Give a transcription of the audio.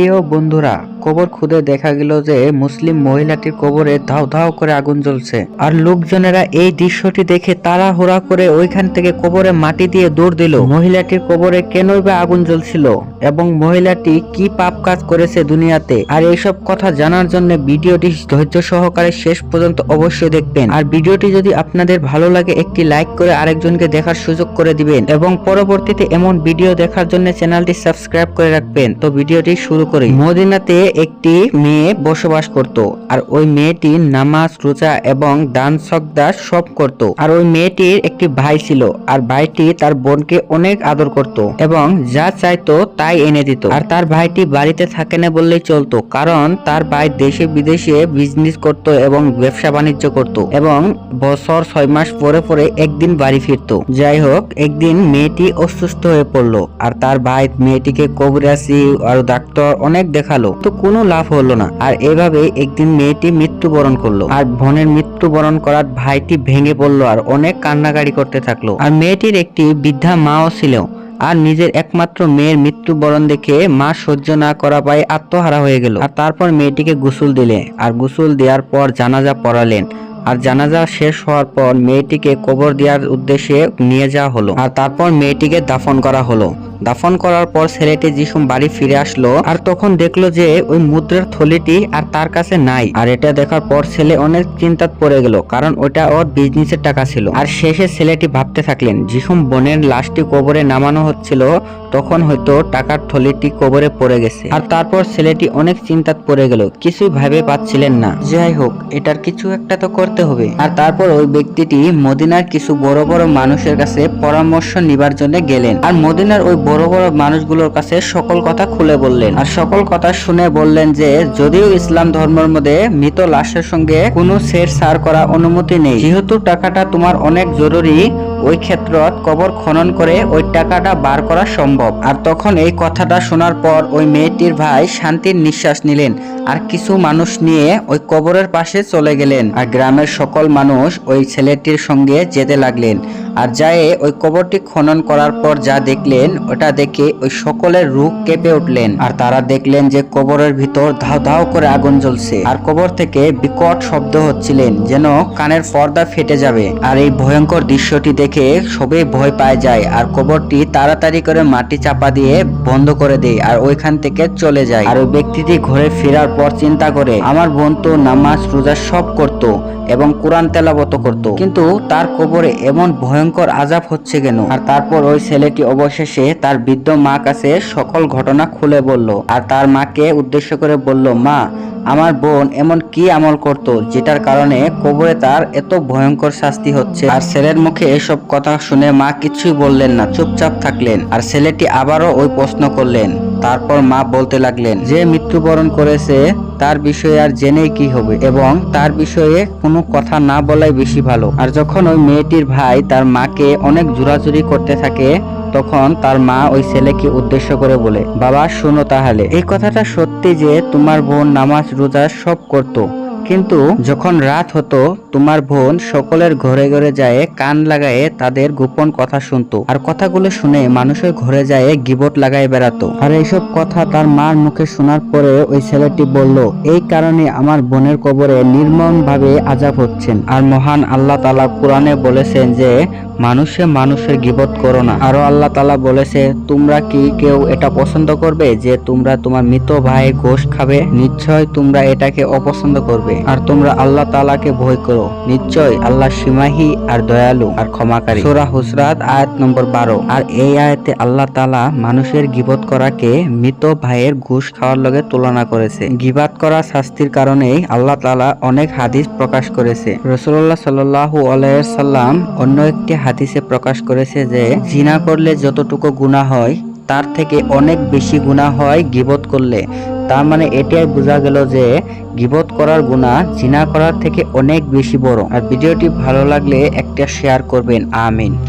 প্রিয় বন্ধুরা কবর খুদে দেখা গেল যে মুসলিম মহিলাটির কবরে ধাও ধাও করে আগুন জ্বলছে। আর লোকজনেরা এই দৃশ্যটি দেখে তাড়াহুড়া করে ওইখান থেকে কবরে মাটি দিয়ে দৌড় দিল। মহিলাটির কবরে কেনই বা আগুন জ্বলছিল এবং মহিলাটি কি পাপ কাজ করেছে দুনিয়াতে? আর এইসব কথা জানার জন্য ভিডিওটি ধৈর্য সহকারে শেষ পর্যন্ত অবশ্যই দেখবেন। আর ভিডিওটি যদি আপনাদের ভালো লাগে, একটি লাইক করে আরেকজনকে দেখার সুযোগ করে দিবেন এবং পরবর্তীতে এমন ভিডিও দেখার জন্য চ্যানেলটি সাবস্ক্রাইব করে রাখবেন। তো ভিডিওটি শুরু করি। মদিনাতে একটি মেয়ে বসবাস করত, আর ওই মেয়েটি নামাজ, রোজা এবং দান সগদা সব করত। আর ওই মেয়েটির একটি ভাই ছিল, আর ভাইটি তার বোনকে অনেক আদর করত এবং যা চাইতো তাই এনে দিত। আর তার ভাইটি বাড়িতে থাকে না বললেই চলতো, কারণ তার ভাই দেশে বিদেশে বিজনেস করত এবং ব্যবসা বাণিজ্য করত এবং বছর ছয় মাস পরে পরে একদিন বাড়ি ফিরতো। যাই হোক, একদিন মেয়েটি অসুস্থ হয়ে পড়ল, আর তার ভাই মেয়েটিকে কবিরাজি আর ডাক্তার অনেক দেখাল। তো কোনো লাভ হলো না। আর এভাবে একদিন মেয়েটি মৃত্যুবরণ করল। আর বোনের মৃত্যুবরণ করার ভাইটি ভেঙে পড়ল আর অনেক কান্নাকাড়ি করতে থাকল। আর মেয়েটির একটি বৃদ্ধা মাও ছিল। আর নিজের একমাত্র মেয়ের মৃত্যুবরণ দেখে মা সহ্য না করা পায় আত্মহারা হয়ে গেল। আর তারপর মেয়েটিকে গোসল দিলে। আর গোসল দেওয়ার পর জানাজা পড়ালেন। আর জানাজা শেষ হওয়ার পর মেয়েটিকে কবর দেওয়ার উদ্দেশ্যে নিয়ে যাওয়া হলো। আর তারপর মেয়েটিকে দাফন করা হলো। দাফন করার পর ছেলেটি যিসুম বাড়ি ফিরে আসলো আর তখন দেখল যে ওই মুদ্রার থলিটি আর তার কাছে নাই। আর এটা দেখার পর ছেলে অনেক চিন্তাত পড়ে গেল, কারণ ওটা ওর বিজনেসের টাকা ছিল। আর শেষে ছেলেটি ভাবতে থাকলেন যিসুম বোনের লাশটি কবরে নামানো হচ্ছিল, তখন হয়তো টাকার থলিটি কবরে পড়ে গেছে। আর তারপর ছেলেটি অনেক চিন্তাত পড়ে গেল, কিছুই ভাবে পাচ্ছিলেন না। যাই হোক, এটার কিছু একটা তো করতে হবে। আর তারপর ওই ব্যক্তিটি মদিনার কিছু বড় বড় মানুষের কাছে পরামর্শ নিবার জন্য গেলেন। আর মদিনার ওই বড় বড় মানুষগুলোর কাছে সকল কথা খুলে বললেন। আর সকল কথা শুনে বললেন যে, যদিও ইসলাম ধর্মের মধ্যে মৃত লাশের সঙ্গে কোনো সের সার করা অনুমতি নেই, যেহেতু টাকাটা তোমার অনেক জরুরি ওই ক্ষেত্রত কবর খনন করে ওই টাকাটা বার করা সম্ভব। আর তখন এই কথাটা শোনার পর ওই মেয়েটির ভাই শান্তির নিঃশ্বাস নিলেন আর কিছু মানুষ নিয়ে ওই কবরের পাশে চলে গেলেন। আর গ্রামের সকল মানুষ ওই ছেলেটির সঙ্গে যেতে লাগলেন। আর যায় ওই কবরটি খনন করার পর যা দেখলেন, ওটা দেখে ওই সকলের রূপ কেঁপে উঠলেন। আর তারা দেখলেন যে কবরের ভিতর ধাও ধাও করে আগুন জ্বলছে। আর কবর থেকে বিকট শব্দ হচ্ছিলেন, যেন কানের পর্দা ফেটে যাবে। আর এই ভয়ঙ্কর দৃশ্যটি দেখে সবাই ভয় পায় যায় আর কবরটি তাড়াতাড়ি করে মাটি চাপা দিয়ে বন্ধ করে দেয় আর ওইখান থেকে চলে যায়। আর ওই ব্যক্তিটি ঘরে ফেরার পর চিন্তা করে, আমার বোন তো নামাজ, রোজা সব করত এবং কোরআন তেলাবত করত। কিন্তু তার কবরে এমন ভয়ঙ্কর আজাব হচ্ছে কেন? আর তারপর ওই ছেলেটি অবশেষে তার বৃদ্ধ মা কাছে সকল ঘটনা খুলে বলল। আর তার মাকে উদ্দেশ্য করে বলল, মা, আমার বোন এমন কি আমল করত যেটার কারণে কবরে তার এত ভয়ঙ্কর শাস্তি হচ্ছে? আর ছেলের মুখে এসব কথা শুনে মা কিছুই বললেন না, চুপচাপ থাকলেন আর ছেলেটি আবারও ওই প্রশ্ন করলেন। তারপর মা বলতে লাগলেন, যে মৃত্যুবরণ করেছে তার বিষয়ে আর জেনে কি হবে এবং তার বিষয়ে কোনো কথা না বলাই বেশি ভালো। আর যখন ওই মেয়েটির ভাই তার মাকে অনেক জোরাজুরি করতে থাকে, তখন তার মা ওই ছেলেকে উদ্দেশ্য করে বলে, বাবা, শোনো তাহলে। এই কথাটা সত্যি যে তোমার বোন নামাজ, রোজা সব করতো। কিন্তু যখন রাত হতো, তোমার বোন সকলের ঘরে ঘরে যায় কান লাগায়ে তাদের গোপন কথা শুনতো। আর কথাগুলো শুনে মানুষের ঘরে যায় গিবট লাগাই বেড়াতো। আর এইসব কথা তার মার মুখে শোনার পরে ওই ছেলেটি বলল, এই কারণে আমার বোনের কবরে নির্মম ভাবে আজাব হচ্ছেন। আর মহান আল্লাহ তালা কোরআনে বলেছেন যে, মানুষে মানুষের গিবত করো না। আরও আল্লাহ তালা বলেছে, তোমরা কি কেউ এটা পছন্দ করবে যে, তোমরা তোমার মৃত ভাই গোশ খাবে? নিশ্চয় তোমরা এটাকে অপছন্দ করবে। আর তোমরা আল্লাহ তালাকে ভয় করো। নিশ্চয় আল্লাহ সীমাহি আর দয়ালু আর ক্ষমাকারী। সোরা হুসরাত, আয়াত নম্বর বারো। আর এই আয়াতে আল্লাহ তালা মানুষের গিবত করাকে মৃত ভাইয়ের ঘুষ খাওয়ার লগে তুলনা করেছে। গিবাত করা শাস্তির কারণেই আল্লাহ তালা অনেক হাদিস প্রকাশ করেছে। রসুল্লাহ সাল্লাহু আলাইসাল্লাম অন্য একটি হাদিসে প্রকাশ করেছে যে, জিনা করলে যতটুকু গুণা হয় তার থেকে অনেক বেশি গুণা হয় গিবত করলে। তার মানে এটাই বোঝা গেল যে গিবত করার গুণা জিনা করার থেকে অনেক বেশি বড়। আর ভিডিওটি ভালো লাগলে একটা শেয়ার করবেন। আমিন।